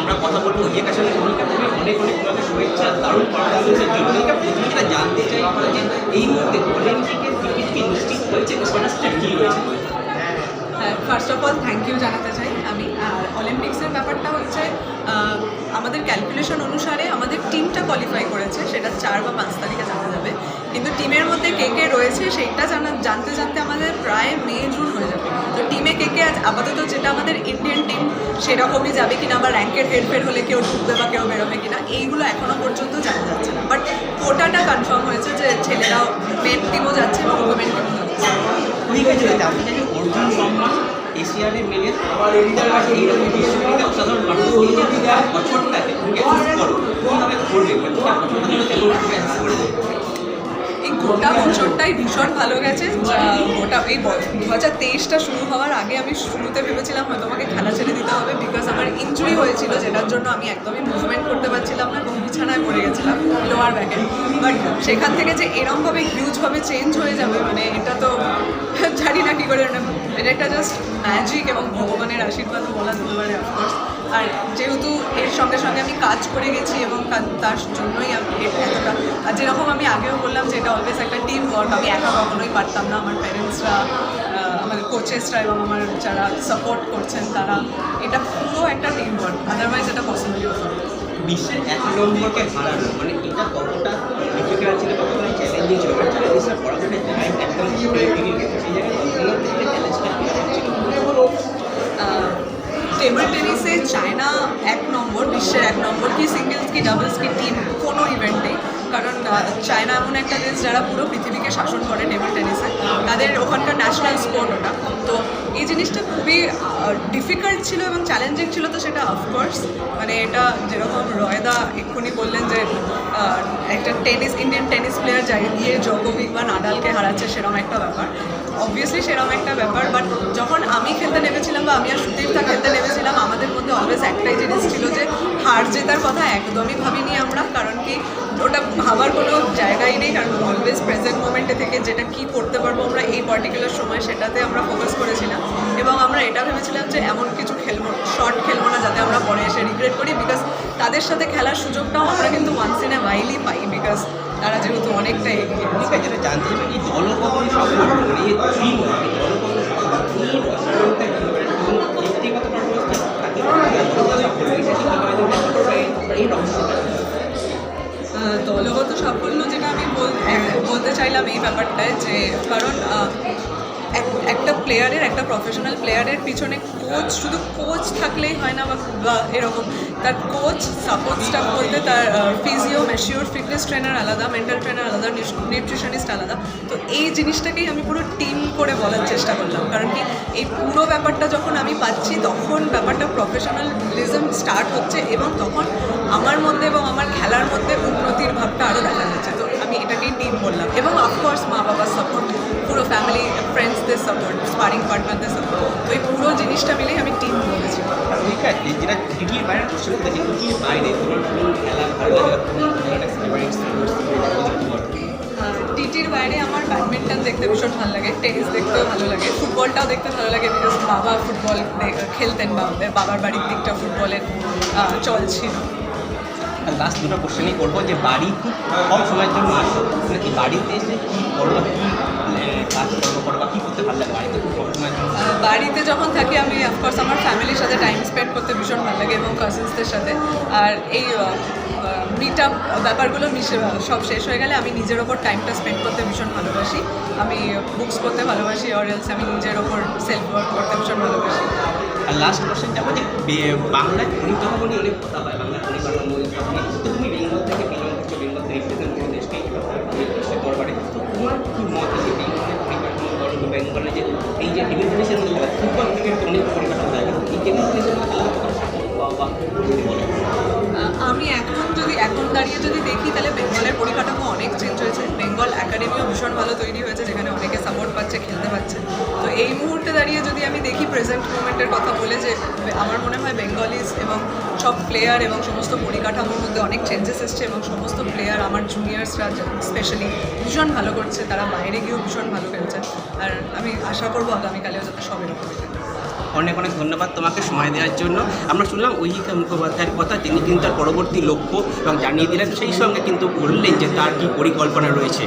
আমরা কথা বলব। ভূমিকা তুমি অনেক অনেক তোমাকে শুভেচ্ছা দারুণ পারফরমেন্সের জন্য প্রথমে যেটা জানতে চাই যে এই মুহূর্তে অলিম্পিকের টিকিট কি নিশ্চিত হয়েছে সেটা কি রয়েছে first of all thank you জানাতে চাই আমি। আর অলিম্পিক্সের ব্যাপারটা হচ্ছে আমাদের ক্যালকুলেশন অনুসারে আমাদের টিমটা কোয়ালিফাই করেছে, সেটা চার বা পাঁচ তারিখে জানা যাবে। কিন্তু টিমের মধ্যে কে কে রয়েছে সেইটা জানা জানতে জানতে আমাদের প্রায় মে, জুন হয়ে যাবে। তো টিমে কে কে আছে আপাতত যেটা আমাদের ইন্ডিয়ান টিম সেরকমই যাবে কিনা বা র্যাঙ্কের হেরফের হলে কেউ ঢুকবে বা কেউ বেরোবে কিনা এইগুলো এখনও পর্যন্ত জানা যাচ্ছে না। বাট কোটাটা কনফার্ম হয়েছে যে ছেলেরাও মেন টিমও যাচ্ছে এবং ওমেন টিমও যাচ্ছে। ভূমিকা যেটা জানতে চাই অর্জুন সম্মান এশিয়ানে মেলে এইরকম বিশ্বকাপে অসাধারণ মানুষ। এই বছরটাকে তুমি অ্যাসিস্ট করো কীভাবে করবে বছরটা কেমন করবে। এই গোটা বছরটাই ভীষণ ভালো গেছে। গোটা এই দু হাজার তেইশটা শুরু হওয়ার আগে আমি শুরুতে ভেবেছিলাম হয়তো আমাকে খেলা ছেড়ে দিতে হবে বিকজ আমার ইঞ্জুরি হয়েছিল, যেটার জন্য আমি একদমই মুভমেন্ট করতে পারছিলাম না, এবং বিছানায় পড়ে গেছিলাম লোয়ার ব্যাকে বাট সেখান থেকে যে এরমভাবে হিউজভাবে চেঞ্জ হয়ে যাবে মানে এটা তো জানি না কী করে মানে এটা একটা জাস্ট ম্যাজিক এবং ভগবানের আশীর্বাদও বলা যেতে পারে অফকোর্স আর যেহেতু এর সঙ্গে সঙ্গে আমি কাজ করে গেছি এবং তার জন্যই আমি এতটা আর যেরকম আমি আগেও বললাম যে এটা অলওয়েজ একটা টিম ওয়ার্ক আমি একা কখনোই পারতাম না। আমার প্যারেন্টসরা আমাদের কোচেসরা এবং আমার যারা সাপোর্ট করছেন, তারা এটা পুরো একটা টিম ওয়ার্ক আদারওয়াইজ এটা পসিবলই হতো বিশ্বের এক নম্বরকে হারানো মানে এটা কতটা ডিফিকাল্ট ছিল, কতটা চ্যালেঞ্জিং ছিল মানে একদম সেই জায়গায় কতগুলো থেকে চ্যালেঞ্জটা ছিল টেবিল টেনিসে চায়না এক নম্বর বিশ্বের এক নম্বর। কি সিঙ্গেলস কি ডাবলস কি টিম কোনো ইভেন্টেই কারণ চায়না এমন একটা দেশ যারা পুরো পৃথিবীকে শাসন করে টেবিল টেনিসে তাদের ওখানকার ন্যাশনাল স্পোর্ট ওটা। তো এই জিনিসটা খুবই ডিফিকাল্ট ছিল এবং চ্যালেঞ্জিং ছিল তো সেটা অফকোর্স মানে এটা যেরকম রয়দা এক্ষুনি বললেন যে একটা টেনিস ইন্ডিয়ান টেনিস প্লেয়ার যাই গিয়ে জোকোভিক বা নাডালকে হারাচ্ছে সেরকম একটা ব্যাপার। অবভিয়াসলি সেরকম একটা ব্যাপার বাট যখন আমি খেলতে নেমেছিলাম বা আমি আর সুদীপটা খেলতে নেমেছিলাম, আমাদের মধ্যে অলওয়েজ একটাই জিনিস ছিল যে হার জেতার কথা একদমই ভাবিনি আমরা, কারণ কি ওটা ভাবার কোনো জায়গাই নেই, কারণ অলওয়েজ প্রেজেন্ট মোমেন্টে থেকে যেটা কি করতে পারব আমরা এই পার্টিকুলার সময় সেটাতে আমরা ফোকাস করেছিলাম। এবং আমরা এটা ভেবেছিলাম যে এমন কিছু খেলব শর্ট খেলব না, যাতে আমরা পরে এসে রিগ্রেট করি বিকজ তাদের সাথে খেলার সুযোগটাও আমরা কিন্তু ওয়ান্স ইন এ পাই বিকজ তারা যেহেতু অনেকটা এগিয়ে জানতে চাই দলগত সাপোর্ট মানে দলগত সাফল্য যেটা আমি বল- বলতে চাইলাম এই ব্যাপারটায় যে কারণ একটা প্লেয়ারের একটা প্রফেশনাল প্লেয়ারের পিছনে কোচ শুধু কোচ থাকলেই হয় না বা- এরকম, তার কোচ সাপোর্ট স্টাফ বলতে তার ফিজিও ম্যাশিওর ফিটনেস ট্রেনার আলাদা মেন্টাল ট্রেনার আলাদা নিউট্রিশনিস্ট আলাদা। তো এই জিনিসটাকেই আমি পুরো টিম করে বলার চেষ্টা করলাম। কারণ কি, এই পুরো ব্যাপারটা যখন আমি পাচ্ছি, তখন ব্যাপারটা প্রফেশনালিজম স্টার্ট হচ্ছে এবং তখন আমার মধ্যে এবং আমার খেলার মধ্যে স্পারিং পার্টনারদের সাপোর্ট তো এই পুরো জিনিসটা মিলেই আমি টিম বলেছি যেটা টিটির বাইরে কোশ্চেন করতে বাইরে তোমার কোন খেলা ভালো লাগে টিটির বাইরে আমার ব্যাডমিন্টন দেখতে ভীষণ ভালো লাগে টেনিস দেখতেও ভালো লাগে ফুটবলটাও দেখতে ভালো লাগে বিকজ বাবা ফুটবল খেলতেন বা- বাবার বাড়ির দিকটা ফুটবলের চল ছিল। লাস্ট দুটো কোশ্চেনই করব যে বাড়ি খুব কম সময়ের জন্য আসো মানে কি বাড়িতে এসে কী করো বা কী বাড়িতে যখন থাকি আমি অফকোর্স আমার ফ্যামিলির সাথে টাইম স্পেন্ড করতে ভীষণ ভালো লাগে এবং কাজিনসদের সাথে। আর এই মিট আপ ব্যাপারগুলো সব শেষ হয়ে গেলে আমি নিজের ওপর টাইমটা স্পেন্ড করতে ভীষণ ভালোবাসি। আমি বুকস করতে ভালোবাসি অর এলস আমি নিজের ওপর সেলফ ওয়ার্ক করতে ভীষণ ভালোবাসি। আর লাস্ট কোশ্চেন বাংলায় পরিকাঠামো নিয়ে অনেক কথা হয়। বাংলায় নিয়ে কথা নিয়ে। আমি এখন যদি, এখন দাঁড়িয়ে যদি দেখি, তাহলে বেঙ্গলের পরিকাঠামো অনেক চেঞ্জ হয়েছে। বেঙ্গল একাডেমিও ভীষণ ভালো তৈরি হয়েছে, যেখানে অনেকে সাপোর্ট পাচ্ছে, খেলতে পাচ্ছে। তো এই মুহূর্তে দাঁড়িয়ে যদি আমি দেখি প্রেজেন্ট মুভমেন্টের কথা বলে যে, আমার মনে হয় বেঙ্গলিজ এবং সব প্লেয়ার এবং সমস্ত পরিকাঠামোর মধ্যে অনেক চেঞ্জেস এসছে এবং সমস্ত প্লেয়ার আমার জুনিয়র্সরা স্পেশালি ভীষণ ভালো করছে। তারা বাইরে গিয়েও ভীষণ ভালো খেলছে। আর আমি আশা করব আগামীকালেও যাতে সব এরকমই থাকে। অনেক অনেক ধন্যবাদ তোমাকে সময় দেওয়ার জন্য। আমরা শুনলাম ঐহিকা মুখোপাধ্যায়ের কথা, তিনি কিন্তু তার পরবর্তী লক্ষ্য এবং জানিয়ে দিলেন সেই সঙ্গে কিন্তু বললেন যে তার কী পরিকল্পনা রয়েছে।